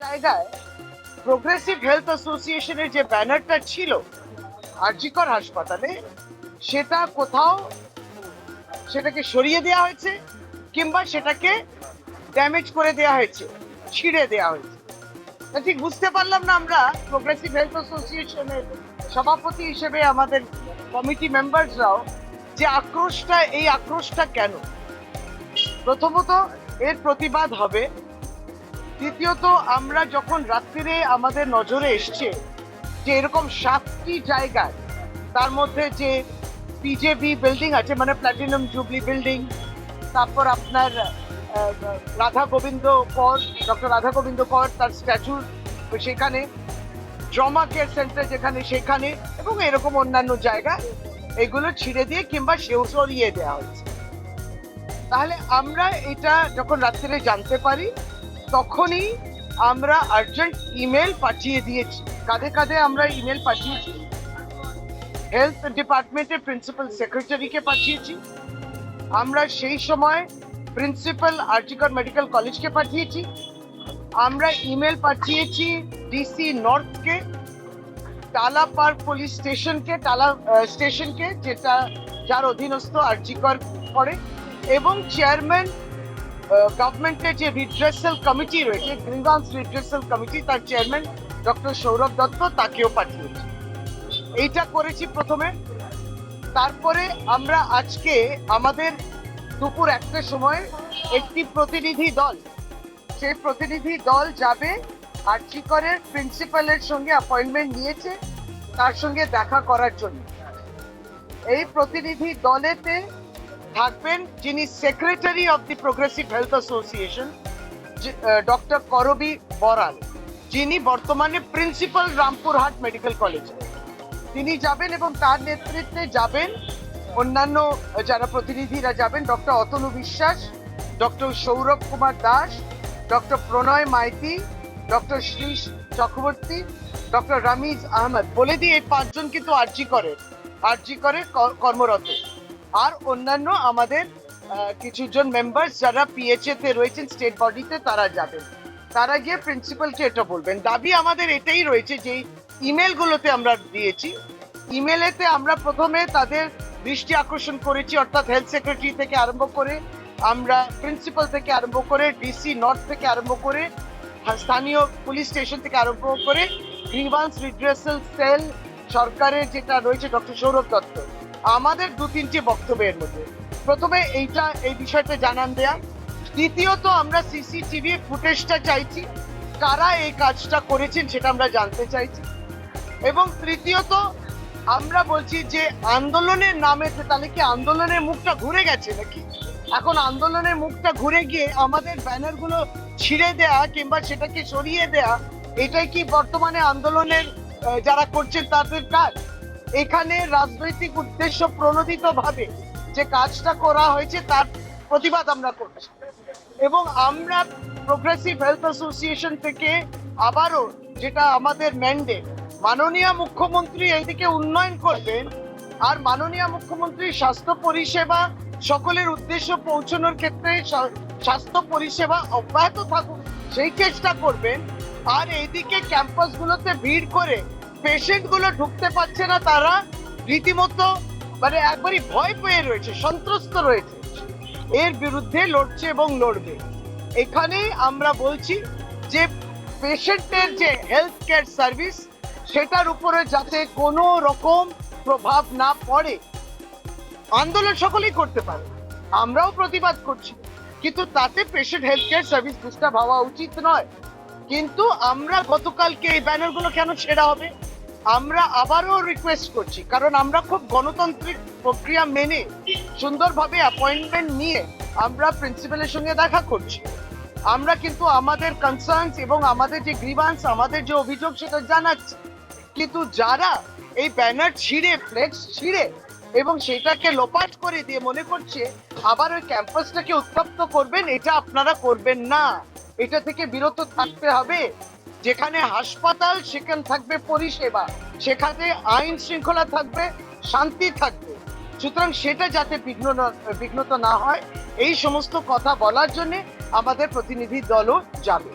জায়গায় progressive health অ্যাসোসিয়েশনের যে ব্যানারটা ছিল আরজিকর হাসপাতালে, সেটা কোথাও সেটাকে সরিয়ে দেওয়া হয়েছে কিংবা সেটাকে ড্যামেজ করে দেওয়া হয়েছে, ছিঁড়ে দেওয়া হয়েছে। ঠিক বুঝতে পারলাম না আমরা প্রোগ্রেসিভ হেলথ অ্যাসোসিয়েশনের সভাপতি হিসেবে আমাদের কমিটি মেম্বারসরাও যে আক্রোশটা, এই আক্রোশটা কেন? প্রথমত এর প্রতিবাদ হবে দ্বিতীয়ত, আমরা যখন রাত্রিরে আমাদের নজরে এসছে যে এরকম সাতটি জায়গায়, তার মধ্যে যে পিজেবি বিল্ডিং আছে মানে প্ল্যাটিনাম জুবলি বিল্ডিং তারপর আপনার রাধা গোবিন্দ কর ডক্টর রাধা গোবিন্দ কর তার স্ট্যাচু সেখানে ট্রমা কেয়ার সেন্টার যেখানে সেখানে, এবং এরকম অন্যান্য জায়গা, এগুলো ছিঁড়ে দিয়ে কিংবা সেও সরিয়ে দেওয়া হয়েছে। তাহলে আমরা এটা যখন রাত্রে জানতে পারি তখনই আমরা আর্জেন্ট ইমেল পাঠিয়ে দিয়েছি। কাঁধে কাঁধে আমরা ইমেল পাঠিয়েছি। হেলথ ডিপার্টমেন্টের প্রিন্সিপাল সেক্রেটারিকে পাঠিয়েছি। আমরা সেই সময় প্রিন্সিপাল আর্টিকল মেডিকেল কলেজকে পাঠিয়েছি। আমরা ইমেল পাঠিয়েছি ডিসি নর্থকে টালা পার্ক পুলিশ স্টেশনকে টালা স্টেশনকে যেটা যার অধীনস্থ আর্জিকর পড়ে। এবং চেয়ারম্যান গভর্নমেন্টের যে রিড্রেসাল কমিটি রয়েছে গ্রিনভান্স রিড্রেসাল কমিটি তার চেয়ারম্যান ডক্টর সৌরভ দত্ত তাকেও পাঠিয়েছি। এইটা করেছি প্রথমে। তারপরে আমরা আজকে আমাদের দুপুর একটার সময় একটি প্রতিনিধি দল, সেই প্রতিনিধি দল যাবে আর আর্চিকরের প্রিন্সিপালের সঙ্গে অ্যাপয়েন্টমেন্ট নিয়েছে, তার সঙ্গে দেখা করার জন্য। এই প্রতিনিধি দলেতে থাকবেন, যিনি secretary of the progressive health association doctor Karabi Baral যিনি বর্তমানে প্রিন্সিপাল রামপুরহাট মেডিকেল কলেজে তিনি যাবেন এবং তার নেতৃত্বে যাবেন অন্যান্য যারা প্রতিনিধিরা যাবেন doctor Atanu Biswas doctor Sourav Kumar Das doctor Pranay Maity doctor Shri Chakraborty doctor Ramiz Ahmed. বলে দিয়ে এই পাঁচজন কিন্তু আরজি করে আরজি করে কর্মরত। আর অন্যান্য আমাদের কিছুজন মেম্বার্স যারা পিএচএ তে রয়েছেন স্টেট বডিতে তারা যাবেন। তারা গিয়ে প্রিন্সিপালকে এটা বলবেন। দাবি আমাদের এটাই রয়েছে যে ইমেলগুলোতে আমরা দিয়েছি। ইমেলেতে আমরা প্রথমে তাদের দৃষ্টি আকর্ষণ করেছি, অর্থাৎ হেলথ সেক্রেটারি থেকে আরম্ভ করে, আমরা প্রিন্সিপাল থেকে আরম্ভ করে ডিসি নর্থ থেকে আরম্ভ করে, স্থানীয় পুলিশ স্টেশন থেকে আরম্ভ করে গ্রিভান্স রিড্রেসাল সেল সরকারের যেটা রয়েছে ডক্টর সৌরভ দত্ত। আমাদের দু তিনটি বক্তব্যের মধ্যে। প্রথমে এইটা, এই বিষয়টা জানান দেয়া। দ্বিতীয়ত আমরা সিসিটিভি ফুটেজটা চাইছি, কারা এই কাজটা করেছেন সেটা আমরা জানতে চাইছি। এবং তৃতীয়ত আমরা বলছি যে আন্দোলনের নামে তাহলে কি আন্দোলনের মুখটা ঘুরে গেছে নাকি? এখন আন্দোলনের মুখটা ঘুরে গিয়ে আমাদের ব্যানারগুলো ছিঁড়ে দেয়া কিংবা সেটাকে সরিয়ে দেয়া, এটাই কি বর্তমানে আন্দোলনের যারা করছেন তাদের কাজ? এখানে রাজনৈতিক উদ্দেশ্য প্রণোদিত ভাবে যে কাজটা করা হয়েছে, তার প্রতিবাদ আমরা করছি। এবং আমরা প্রোগ্রেসিভ হেলথ অ্যাসোসিয়েশন থেকে আবারও যেটা আমাদের ম্যান্ডেট মাননীয় মুখ্যমন্ত্রী এইদিকে উন্নয়ন করবেন আর মাননীয় মুখ্যমন্ত্রী স্বাস্থ্য পরিষেবা সকলের উদ্দেশ্য পৌঁছানোর ক্ষেত্রে স্বাস্থ্য পরিষেবা অব্যাহত থাকুক, সেই চেষ্টা করবেন। আর এইদিকে ক্যাম্পাসগুলোতে ভিড় করে পেশেন্টগুলো ঢুকতে পারছে না তারা রীতিমতো মানে একবারই ভয় পেয়ে রয়েছে, সন্ত্রস্ত রয়েছে। এর বিরুদ্ধে লড়ছে এবং লড়বে। এখানে আমরা বলছি যে পেশেন্টের যে হেলথ কেয়ার সার্ভিস সেটার উপরে যাতে কোনো রকম প্রভাব না পড়ে। আন্দোলন সকলেই করতে পারে, আমরাও প্রতিবাদ করছি। কিন্তু তাতে patient health care service disturb হওয়া উচিত নয়। কিন্তু আমরা গতকালকে এই ব্যানারগুলো কেন ছেড়া হবে? আমরা আবারও রিকোয়েস্ট করছি, কারণ আমরা খুব গণতান্ত্রিক প্রক্রিয়া মেনে সুন্দরভাবে অ্যাপয়েন্টমেন্ট নিয়ে আমরা প্রিন্সিপালের সঙ্গে দেখা করছি। আমরা কিন্তু আমাদের কনসার্নস এবং আমাদের যে গ্রিভান্স আমাদের যে অভিযোগ সেটা জানাচ্ছি। কিন্তু যারা এই ব্যানার ছিঁড়ে ফ্লেক্স ছিঁড়ে এবং সেটাকে লোপাট করে দিয়ে মনে করছে, আবার ওই ক্যাম্পাসটাকে উত্তপ্ত করবেন, এটা আপনারা করবেন না। এটা থেকে বিরত থাকতে হবে। যেখানে হাসপাতাল, সেখানে থাকবে পরিষেবা। সেখানে আইন শৃঙ্খলা থাকবে, শান্তি থাকবে। সুতরাং সেটা যাতে বিঘ্ন বিঘ্নত না হয়, এই সমস্ত কথা বলার জন্যে আমাদের প্রতিনিধি দলও যাবে।